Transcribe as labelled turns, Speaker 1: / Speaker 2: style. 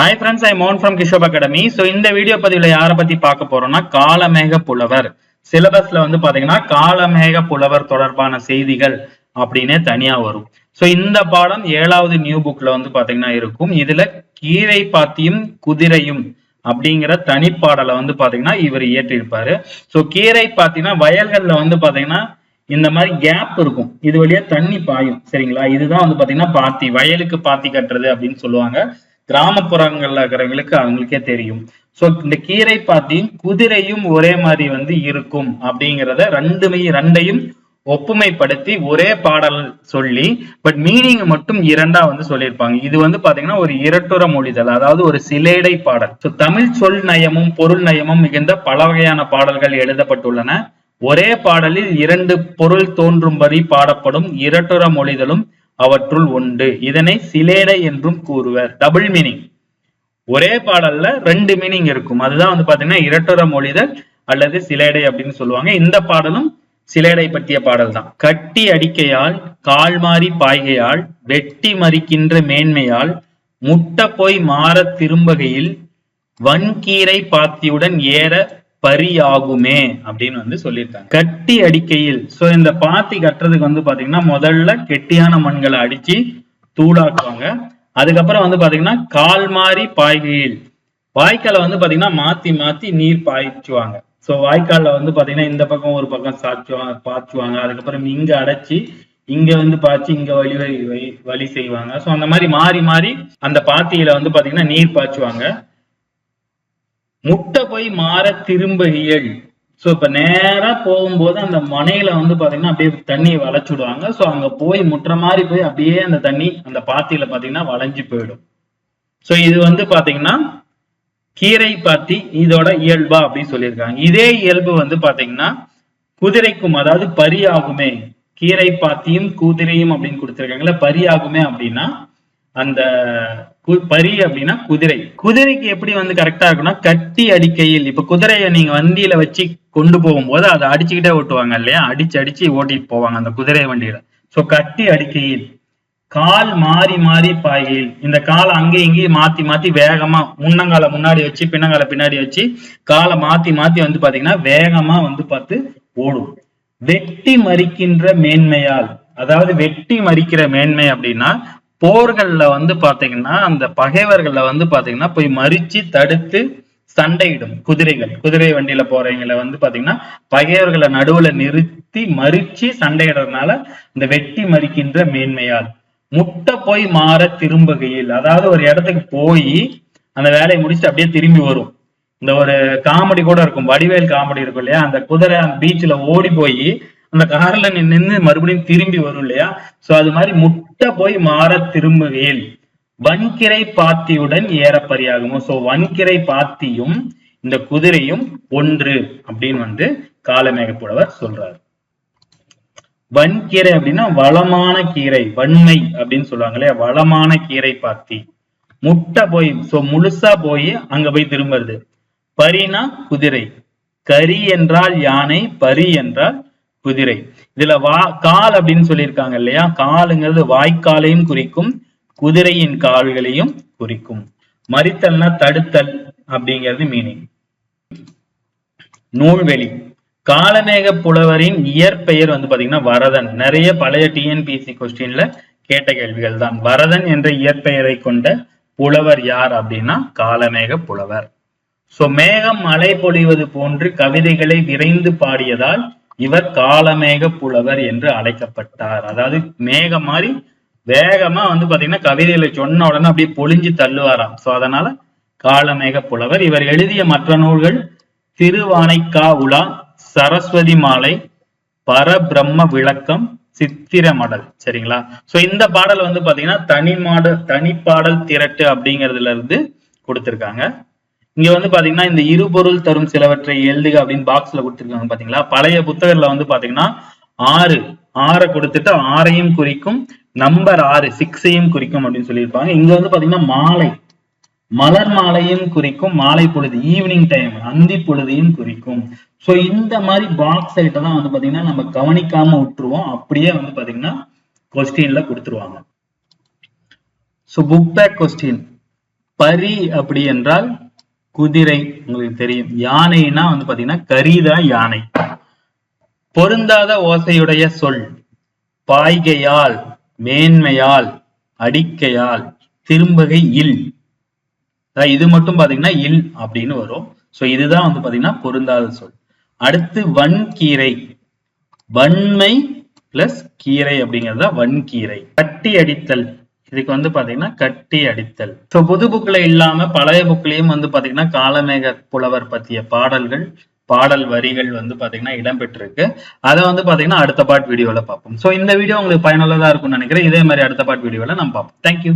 Speaker 1: Hi friends I மோன் from கிஷோப் academy so இந்த வீடியோ பதிவுல யாரை பத்தி பார்க்க போறோம்னா காலமேக புலவர். சிலபஸ்ல வந்து பாத்தீங்கன்னா காலமேக புலவர் தொடர்பான செய்திகள் அப்படின்னே தனியா வரும். ஸோ இந்த பாடம் ஏழாவது நியூ புக்ல வந்து பாத்தீங்கன்னா இருக்கும். இதுல கீரை பாத்தியும் குதிரையும் அப்படிங்கிற தனிப்பாடலை வந்து பாத்தீங்கன்னா இவர் இயற்றியிருப்பாரு. ஸோ கீரை பாத்தீங்கன்னா வயல்கள்ல வந்து பாத்தீங்கன்னா இந்த மாதிரி கேப் இருக்கும். இது வழியா தண்ணி பாயும். சரிங்களா? இதுதான் வந்து பாத்தீங்கன்னா பாத்தி. வயலுக்கு பாத்தி கட்டுறது அப்படின்னு சொல்லுவாங்க. கிராமப்புறங்கள்ல இருக்கிறவங்களுக்கு அவங்களுக்கே தெரியும். சோ இந்த கீரை பாத்தியும் குதிரையும் ஒரே மாதிரி வந்து இருக்கும் அப்படிங்கிறத ரெண்டுமே ரெண்டையும் ஒப்புமைப்படுத்தி ஒரே பாடல் சொல்லி பட் மீனிங் மட்டும் இரண்டா வந்து சொல்லியிருப்பாங்க. இது வந்து பாத்தீங்கன்னா ஒரு இரட்டுற மொழிதல் அதாவது ஒரு சிலேடை பாடல். ஸோ தமிழ் சொல் நயமும் பொருள் நயமும் மிகுந்த பல வகையான பாடல்கள் எழுதப்பட்டுள்ளன. ஒரே பாடலில் இரண்டு பொருள் தோன்றும்படி பாடப்படும் இரட்டுற மொழிதலும் அவற்றுள் உண்டு இதனை சிலேடை என்றும் கூறுவர். டபுள் மீனிங் ஒரே பாடல்ல ரெண்டு மீனிங் இருக்கும். அதுதான் வந்து பாத்தீங்கன்னா இரட்டுற மொழிதல் அல்லது சிலேடை அப்படின்னு சொல்லுவாங்க. இந்த பாடலும் சிலேடை பற்றிய பாடல் தான் கட்டி அடிக்கையால் கால் மாறி பாய்கையால் வெட்டி மறிக்கின்ற மேன்மையால் முட்ட போய் மாற திரும்பகையில் வன்கீரை பாத்தியுடன் ஏற பரியாகுமே அப்படின்னு வந்து சொல்லியிருக்காங்க. கட்டி அடிக்கையில். சோ இந்த பாத்தி கட்டுறதுக்கு வந்து பாத்தீங்கன்னா முதல்ல கெட்டியான மண்களை அடிச்சு தூளாக்குவாங்க. அதுக்கப்புறம் வந்து பாத்தீங்கன்னா கால் மாறி பாய்கையில். வாய்க்காலை வந்து பாத்தீங்கன்னா மாத்தி மாத்தி நீர் பாய்ச்சுவாங்க. சோ வாய்க்கால வந்து பாத்தீங்கன்னா இந்த பக்கம் ஒரு பக்கம் சாச்சுவாங்க பாய்ச்சுவாங்க. அதுக்கப்புறம் இங்க அடைச்சி இங்க வந்து பாய்ச்சி இங்க வழி வழி வழி செய்வாங்க. சோ அந்த மாதிரி மாறி மாறி அந்த பாத்தியில வந்து பாத்தீங்கன்னா நீர் பாய்ச்சுவாங்க. முட்டை போய் மாற திரும்ப இயல் சோ இப்ப நேரா போகும்போது அந்த மனையில வந்து பார்த்தீங்கன்னா அப்படியே தண்ணியை வளைச்சுடுவாங்க விடுவாங்க. அங்கே அங்க போய் முட்டுற மாதிரி போய் அப்படியே அந்த தண்ணி அந்த பாத்தியில பாத்தீங்கன்னா வளைஞ்சு போயிடும். ஸோ இது வந்து பார்த்தீங்கன்னா கீரை பாத்தி இதோட இயல்பா அப்படின்னு சொல்லியிருக்காங்க. இதே இயல்பு வந்து பார்த்தீங்கன்னா குதிரைக்கும் அதாவது பரியாகுமே. கீரை பாத்தியும் குதிரையும் அப்படின்னு கொடுத்துருக்காங்கல்ல பரியாகுமே அப்படின்னா அந்த பரி அப்படின்னா குதிரை. குதிரைக்கு எப்படி வந்து கரெக்டா இருக்குன்னா கட்டி அடிக்கையில் இப்ப குதிரையை நீங்க வண்டியில வச்சு கொண்டு போகும்போது அதை அடிச்சுக்கிட்டே ஓட்டுவாங்க இல்லையா? அடிச்சு அடிச்சு ஓட்டிட்டு போவாங்க அந்த குதிரை வண்டியில. சோ கட்டி அடிக்கையில் கால் மாறி மாறி பாயில் இந்த காலை அங்கேயும் இங்கேயும் மாத்தி மாத்தி வேகமா முன்னங்கால முன்னாடி வச்சு பின்னங்கால பின்னாடி வச்சு காலை மாத்தி மாத்தி வந்து பாத்தீங்கன்னா வேகமா வந்து பார்த்து ஓடும். வெட்டி மறிக்கின்ற மேன்மையால் அதாவது வெட்டி மறிக்கிற மேன்மை அப்படின்னா போர்கள்ல வந்து பாத்தீங்கன்னா அந்த பகைவர்கள்ல வந்து பாத்தீங்கன்னா போய் மறிச்சு தடுத்து சண்டையிடும் குதிரைகள். குதிரை வண்டியில போறவங்களை வந்து பாத்தீங்கன்னா பகைவர்களை நடுவுல நிறுத்தி மறிச்சு சண்டையிடுறதுனால இந்த வெட்டி மறிக்கின்ற மேன்மையால். முட்டை போய் மாற திரும்புகையில். அதாவது ஒரு இடத்துக்கு போய் அந்த வேலையை முடிச்சுட்டு அப்படியே திரும்பி வரும். இந்த ஒரு காமெடி கூட இருக்கும். வடிவேல் காமெடி இருக்கும் இல்லையா? அந்த குதிரை அந்த பீச்ல ஓடி போய் அந்த கார்ல நின்று மறுபடியும் திரும்பி வரும் இல்லையா? சோ அது மாதிரி முட்டை கிட்ட போய் மாற திரும்புவேல் வன்கிரை பாத்தியுடன் ஏறப்பரியாகுமோ சோ வன்கிரை பாத்தியும் இந்த குதிரையும் ஒன்று அப்படின்னு வந்து காலமேக புலவர் சொல்றாரு. வன்கீரை அப்படின்னா வளமான கீரை வன்மை அப்படின்னு சொல்லுவாங்க இல்லையா? வளமான கீரை பாத்தி. முட்டை போய் சோ முழுசா போய் அங்க போய் திரும்புறது. பரினா குதிரை. கரி என்றால் யானை பரி என்றால் குதிரை. இதுல வா கால் அப்படின்னு சொல்லியிருக்காங்க இல்லையா? காலுங்கிறது வாய்க்காலையும் குறிக்கும் குதிரையின் கால்களையும் குறிக்கும். மறித்தல்னா தடுத்தல் அப்படிங்கிறது மீனிங் நூல்வெளி. காலமேக புலவரின் இயற்பெயர் வந்து பாத்தீங்கன்னா வரதன். நிறைய பழைய டிஎன்பிசி கொஸ்டின்ல கேட்ட கேள்விகள் தான். வரதன் என்ற இயற்பெயரை கொண்ட புலவர் யார் அப்படின்னா? காலமேக புலவர். சோ மேகம் மழை பொழிவது போன்று கவிதைகளை விரைந்து பாடியதால் இவர் காலமேக புலவர் என்று அழைக்கப்பட்டார். அதாவது மேக மாதிரி வேகமா வந்து பாத்தீங்கன்னா கவிதைகளை சொன்ன உடனே அப்படியே பொழிஞ்சு தள்ளுவாராம். சோ அதனால காலமேக புலவர். இவர் எழுதிய மற்ற நூல்கள் திருவானைக்கா உலா சரஸ்வதி மாலை பரபிரம்ம விளக்கம் சித்திரமடல் சரிங்களா? சோ இந்த பாடல் வந்து பாத்தீங்கன்னா தனி மாடல் தனிப்பாடல் திரட்டு அப்படிங்கிறதுல இருந்து கொடுத்திருக்காங்க. இங்க வந்து பாத்தீங்கன்னா இந்த இருபொருள் தரும் சிலவற்றை எழுதுக அப்படின்னு பாக்ஸ்ல கொடுத்துருக்காங்க பாத்தீங்களா? பழைய புத்தகத்துல வந்து பாத்தீங்கன்னா ஆறு. ஆறை கொடுத்துட்டு ஆறையும் குறிக்கும் நம்பர் ஆறு சிக்ஸையும் குறிக்கும் அப்படின்னு சொல்லியிருப்பாங்க. இங்க வந்து பாத்தீங்கன்னா மாலை. மலர் மாலையும் குறிக்கும் மாலை பொழுது ஈவினிங் டைம் அந்தி பொழுதையும் குறிக்கும். சோ இந்த மாதிரி பாக்ஸ் ஐட்டம் தான் வந்து பாத்தீங்கன்னா நம்ம கவனிக்காம விட்டுருவோம். அப்படியே வந்து பாத்தீங்கன்னா கொஸ்டின்ல கொடுத்துருவாங்க. ஸோ புக் பேக் கொஸ்டின் பரி அப்படி என்றால் குதிரை உங்களுக்கு தெரியும். யானைனா வந்து பாத்தீங்கன்னா கரிதா யானை. பொருந்தாத ஓசையுடைய சொல் பாய்கையால் மேன்மையால் அடிக்கையால் திரும்பகை இல். இது மட்டும் பாத்தீங்கன்னா இல் அப்படின்னு வரும். சோ இதுதான் வந்து பாத்தீங்கன்னா பொருந்தாத சொல். அடுத்து வன்கீரை. வன்மை பிளஸ் கீரை அப்படிங்கிறது தான் வன்கீரை. கட்டி அடித்தல். இதுக்கு வந்து பாத்தீங்கன்னா கட்டி அடித்தல். சோ புது புக்ல இல்லாம பழைய புக்லயும் வந்து பாத்தீங்கன்னா காலமேக புலவர் பத்திய பாடல்கள் பாடல் வரிகள் வந்து பாத்தீங்கன்னா இடம்பெற்றிருக்கு. அதை வந்து பாத்தீங்கன்னா அடுத்த பாட் வீடியோல பார்ப்போம். சோ இந்த வீடியோ உங்களுக்கு பயனுள்ளதா இருக்கும்னு நினைக்கிறேன். இதே மாதிரி அடுத்த பாட் வீடியோல நம்ம பார்ப்போம். தேங்க்யூ